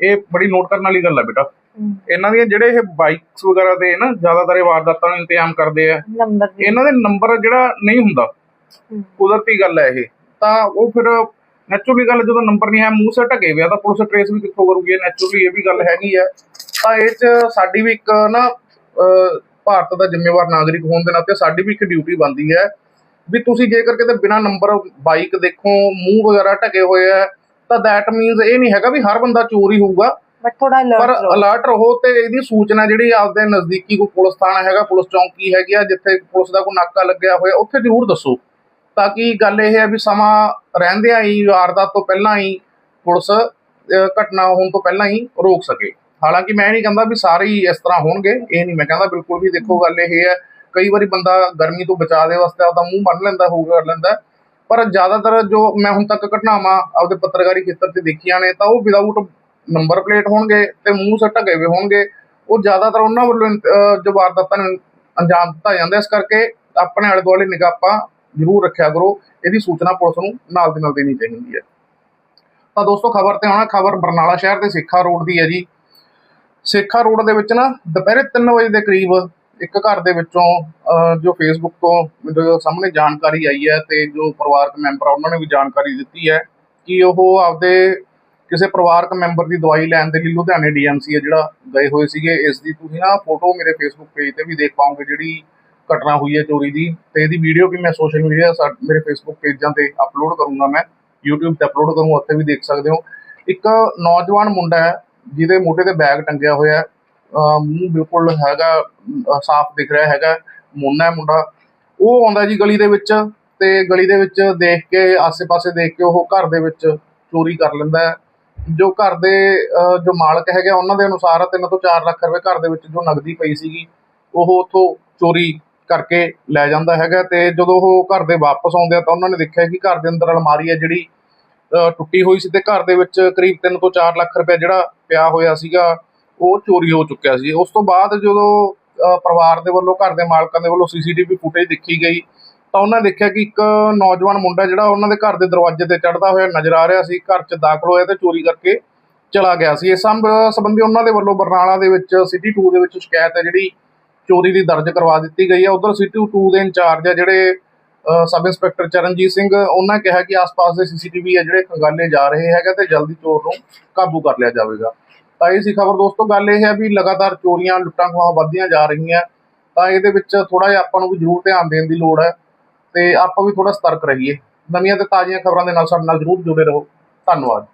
ਇਹ ਬੜੀ ਨੋਟ ਕਰਨ ਵਾਲੀ ਗੱਲ ਹੈ ਬੇਟਾ। ਇਹਨਾਂ ਦੀਆਂ ਜਿਹੜੇ ਇਹ ਬਾਈਕਸ ਵਗੈਰਾ ਦੇ ਨਾ ਜ਼ਿਆਦਾਤਰ ਇਹ ਵਾਰਦਾਤਾਂ ਨੂੰ ਇੰਤਜ਼ਾਮ ਕਰਦੇ ਆ। ਇਹਨਾਂ ਦੇ ਨੰਬਰ ਜਿਹੜਾ ਨਹੀਂ ਹੁੰਦਾ ਕੁਦਰਤੀ ਗੱਲ ਹੈ ਇਹ। ਤਾਂ ਉਹ ਫਿਰ ਨੈਚੁਰਲੀ ਗੱਲ ਜਦੋਂ ਨੰਬਰ ਨਹੀਂ ਹੈ ਮੂੰਹ ਸੇ ਢਕੇ ਹੋਇਆ ਤਾਂ ਪੁਲਿਸ ਟ੍ਰੇਸ ਵੀ ਕਿੱਥੋਂ ਕਰੂਗੀ? ਨੈਚੁਰਲੀ ਇਹ ਵੀ ਗੱਲ ਹੈਗੀ ਹੈ ਤਾਂ ਇਹ ਚ ਸਾਡੀ ਵੀ ਇੱਕ ਨਾ ਭਾਰਤ ਦਾ ਜ਼ਿੰਮੇਵਾਰ ਨਾਗਰਿਕ ਹੋਣ ਦੇ ਨਾਤੇ ਸਾਡੀ ਵੀ ਇੱਕ ਡਿਊਟੀ ਬਣਦੀ ਹੈ। ਵੀ ਤੁਸੀਂ ਜੇਕਰ ਕਿਤੇ ਬਿਨਾ ਨੰਬਰ ਬਾਈਕ ਦੇਖੋ ਮੂੰਹ ਵਗੈਰਾ ਢਕੇ ਹੋਏ ਆ ਤਾਂ ਦੈਟ ਮੀਨਸ ਇਹ ਨਹੀਂ ਹੈਗਾ ਵੀ ਹਰ ਬੰਦਾ ਚੋਰ ਹੀ ਹੋਊਗਾ ਬਟ ਥੋੜਾ ਪਰ ਅਲਰਟ ਰਹੋ। ਅਲਰਟ ਰਹੋ ਤੇ ਇਹਦੀ ਸੂਚਨਾ ਜਿਹੜੀ ਆਪਦੇ ਨਜ਼ਦੀਕੀ ਕੋਈ ਪੁਲਿਸ ਥਾਣਾ ਹੈਗਾ ਪੁਲਿਸ ਚੌਂਕੀ ਹੈਗੀ ਆ ਜਿੱਥੇ ਪੁਲਿਸ ਦਾ ਕੋਈ ਨਾਕਾ ਲੱਗਿਆ ਹੋਇਆ ਉੱਥੇ ਜ਼ਰੂਰ ਦੱਸੋ। ਤਾਂ ਕਿ ਗੱਲ ਇਹ ਹੈ ਵੀ ਸਮਾਂ ਰਹਿੰਦਿਆਂ ਹੀ ਵਾਰਦਾਤ ਤੋਂ ਪਹਿਲਾਂ ਹੀ ਪੁਲਿਸ ਘਟਨਾ ਹੋਣ ਤੋਂ ਪਹਿਲਾਂ ਹੀ ਰੋਕ ਸਕੇ। ਹਾਲਾਂਕਿ ਮੈਂ ਨਹੀਂ ਕਹਿੰਦਾ ਵੀ ਸਾਰੇ ਹੀ ਇਸ ਤਰ੍ਹਾਂ ਹੋਣਗੇ ਇਹ ਨਹੀਂ ਮੈਂ ਕਹਿੰਦਾ ਬਿਲਕੁਲ ਵੀ ਦੇਖੋ ਗੱਲ ਇਹ ਹੈ ਕਈ ਵਾਰੀ ਬੰਦਾ ਗਰਮੀ ਤੋਂ ਬਚਾਅ ਦੇ ਵਾਸਤੇ ਆਪਦਾ ਮੂੰਹ ਬੰਨ ਲੈਂਦਾ ਹੋਊਗਾ ਕਰ ਲੈਂਦਾ। ਪਰ ਜ਼ਿਆਦਾਤਰ ਜੋ ਮੈਂ ਹੁਣ ਤੱਕ ਘਟਨਾਵਾਂ ਆਪਦੇ ਪੱਤਰਕਾਰੀ ਖੇਤਰ 'ਚ ਦੇਖੀਆਂ ਨੇ, ਤਾਂ ਉਹ ਵਿਦਆਊਟ ਨੰਬਰ ਪਲੇਟ ਹੋਣਗੇ ਤੇ ਮੂੰਹ ਸੇ ਢਕੇ ਹੋਏ ਹੋਣਗੇ। ਉਹ ਜ਼ਿਆਦਾਤਰ ਉਹਨਾਂ ਵੱਲੋਂ ਜੋ ਵਾਰਦਾਤਾਂ ਨੂੰ ਅੰਜਾਮ ਦਿੱਤਾ ਜਾਂਦਾ ਇਸ ਕਰਕੇ ਆਪਣੇ ਆਲੇ ਦੁਆਲੇ ਨਿਗਾਹ ਆਪਾਂ ਜ਼ਰੂਰ ਰੱਖਿਆ ਕਰੋ। ਇਹਦੀ ਸੂਚਨਾ ਪੁਲਿਸ ਨੂੰ ਨਾਲ ਦੀ ਨਾਲ ਦੇਣੀ ਚਾਹੀਦੀ ਹੈ। ਤਾਂ ਦੋਸਤੋ, ਖਬਰ ਤੇ ਆਉਣਾ, ਖਬਰ ਬਰਨਾਲਾ ਸ਼ਹਿਰ ਦੇ ਸੇਖਾ ਰੋਡ ਦੀ ਹੈ ਜੀ। ਸੇਖਾ ਰੋਡ ਦੇ ਵਿੱਚ ਨਾ ਦੁਪਹਿਰੇ 3 ਵਜੇ ਦੇ ਕਰੀਬ ਇੱਕ ਘਰ ਦੇ ਵਿੱਚੋਂ ਜੋ ਫੇਸਬੁੱਕ ਤੋਂ ਜੋ ਸਾਹਮਣੇ ਜਾਣਕਾਰੀ ਆਈ ਹੈ ਤੇ ਜੋ ਪਰਿਵਾਰਕ ਮੈਂਬਰ ਆ, ਉਹਨਾਂ ਨੇ ਵੀ ਜਾਣਕਾਰੀ ਦਿੱਤੀ ਹੈ ਕਿ ਉਹ ਆਪਦੇ ਕਿਸੇ ਪਰਿਵਾਰਕ ਮੈਂਬਰ ਦੀ ਦਵਾਈ ਲੈਣ ਦੇ ਲਈ ਲੁਧਿਆਣੇ ਡੀਐਮਸੀ ਹੈ, ਜਿਹੜਾ ਗਏ ਹੋਏ ਸੀਗੇ। ਇਸ ਦੀ ਤੁਸੀਂ ਨਾ ਫੋਟੋ ਮੇਰੇ ਫੇਸਬੁੱਕ ਪੇਜ ਤੇ ਵੀ ਦੇਖ ਪਾਓਗੇ ਜਿਹੜੀ ਘਟਨਾ ਹੋਈ ਹੈ ਚੋਰੀ ਦੀ ਤੇ ਇਹਦੀ ਵੀਡੀਓ ਵੀ ਮੈਂ ਸੋਸ਼ਲ ਮੀਡੀਆ ਮੇਰੇ ਫੇਸਬੁੱਕ ਪੇਜਾਂ ਤੇ ਅਪਲੋਡ ਕਰੂੰਗਾ ਮੈਂ। YouTube ਤੇ ਅਪਲੋਡ ਕਰੂੰਗਾ, ਉੱਥੇ ਵੀ ਦੇਖ ਸਕਦੇ ਹੋ। ਇੱਕ ਨੌਜਵਾਨ ਮੁੰਡਾ ਹੈ, ਜਿਹਦੇ ਮੋਢੇ ਤੇ ਬੈਗ ਟੰਗਿਆ ਹੋਇਆ ਹੈ। ਮੂੰਹ ਬਿਲਕੁਲ ਹੈਗਾ ਸਾਫ਼ ਦਿਖ ਰਿਹਾ ਹੈਗਾ, ਮੋਨਾ ਮੁੰਡਾ। ਉਹ ਆਉਂਦਾ ਜੀ ਗਲੀ ਦੇ ਵਿੱਚ ਤੇ ਗਲੀ ਦੇ ਵਿੱਚ ਦੇਖ ਕੇ, ਆਸੇ-ਪਾਸੇ ਦੇਖ ਕੇ ਉਹ ਘਰ ਦੇ ਵਿੱਚ ਚੋਰੀ ਕਰ ਲੈਂਦਾ ਹੈ। ਜੋ ਘਰ ਦੇ ਜੋ ਮਾਲਕ ਹੈਗੇ ਉਹਨਾਂ ਦੇ ਅਨੁਸਾਰ 3 ਤੋਂ 4 ਲੱਖ ਰੁਪਏ ਘਰ ਦੇ ਵਿੱਚ ਜੋ ਨਗਦੀ ਪਈ ਸੀਗੀ, ਉਹ ਉੱਥੋਂ ਚੋਰੀ ਕਰਕੇ ਲੈ ਜਾਂਦਾ ਹੈਗਾ ਤੇ ਜਦੋਂ ਉਹ ਘਰ ਦੇ ਵਾਪਸ ਆਉਂਦੇ ਆ ਤਾਂ ਉਹਨਾਂ ਨੇ ਦੇਖਿਆ ਕਿ ਘਰ ਦੇ ਅੰਦਰ ਅਲਮਾਰੀ ਹੈ ਜਿਹੜੀ ਟੁੱਟੀ ਹੋਈ ਸੀ ਤੇ ਘਰ ਦੇ ਵਿੱਚ ਕਰੀਬ 3 ਤੋਂ 4 ਲੱਖ ਰੁਪਏ ਜਿਹੜਾ ਪਿਆ ਹੋਇਆ ਸੀਗਾ ਉਹ ਚੋਰੀ ਹੋ ਚੁੱਕਿਆ ਸੀ। ਉਸ ਤੋਂ ਬਾਅਦ ਜਦੋਂ ਪਰਿਵਾਰ ਦੇ ਵੱਲੋਂ, ਘਰ ਦੇ ਮਾਲਕਾਂ ਦੇ ਵੱਲੋਂ ਸੀਸੀਟੀਵੀ ਫੁਟੇਜ ਦੇਖੀ ਗਈ, ਤਾਂ ਉਹਨਾਂ ਨੇ ਦੇਖਿਆ ਕਿ ਇੱਕ ਨੌਜਵਾਨ ਮੁੰਡਾ ਜਿਹੜਾ, ਉਹਨਾਂ ਦੇ ਘਰ ਦੇ ਦਰਵਾਜ਼ੇ ਤੇ ਚੜਦਾ ਹੋਇਆ ਨਜ਼ਰ ਆ ਰਿਹਾ ਸੀ, ਘਰ 'ਚ ਦਾਖਲ ਹੋਇਆ ਤੇ ਚੋਰੀ ਕਰਕੇ ਚਲਾ ਗਿਆ ਸੀ। ਇਸ ਸੰਬੰਧੀ ਉਹਨਾਂ ਦੇ ਵੱਲੋਂ ਬਰਨਾਲਾ ਦੇ ਵਿੱਚ ਸਿਟੀ 2 ਦੇ ਵਿੱਚ ਸ਼ਿਕਾਇਤ ਹੈ ਜਿਹੜੀ ਚੋਰੀ ਦੀ ਦਰਜ ਕਰਵਾ ਦਿੱਤੀ ਗਈ ਹੈ। ਉਧਰ ਸਿਟੀ 2 ਦੇ ਇੰਚਾਰਜ ਆ ਜਿਹੜੇ ਸਬ ਇੰਸਪੈਕਟਰ ਚਰਨਜੀਤ ਸਿੰਘ, ਉਹਨਾਂ ਕਿਹਾ ਕਿ ਆਸ-ਪਾਸ ਦੇ ਸੀਸੀਟੀਵੀ ਆ ਜਿਹੜੇ ਖੰਗਾਲੇ ਜਾ ਰਹੇ ਹੈਗੇ ਤੇ ਜਲਦੀ ਚੋਰ ਨੂੰ ਕਾਬੂ ਕਰ ਲਿਆ ਜਾਵੇਗਾ। ਤਾਂ ਇਹ ਸੀ ਖਬਰ ਦੋਸਤੋ, ਗੱਲ ਇਹ ਹੈ ਵੀ ਲਗਾਤਾਰ ਚੋਰੀਆਂ, ਲੁੱਟਾਂ ਖੋਹਾਂ ਵੱਧਦੀਆਂ ਜਾ ਰਹੀਆਂ। ਤਾਂ ਇਹਦੇ ਵਿੱਚ ਥੋੜਾ ਜਿਹਾ ਆਪਾਂ ਨੂੰ ਵੀ ਜ਼ਰੂਰ ਧਿਆਨ ਦੇਣ ਦੀ ਲੋੜ ਹੈ ਤੇ ਆਪਾਂ ਵੀ ਥੋੜਾ ਸਤਰਕ ਰਹੀਏ। ਨਵੀਆਂ ਤੇ ਤਾਜ਼ੀਆਂ ਖਬਰਾਂ ਦੇ ਨਾਲ ਸਾਡੇ ਨਾਲ ਜ਼ਰੂਰ ਜੁੜੇ ਰਹੋ। ਧੰਨਵਾਦ।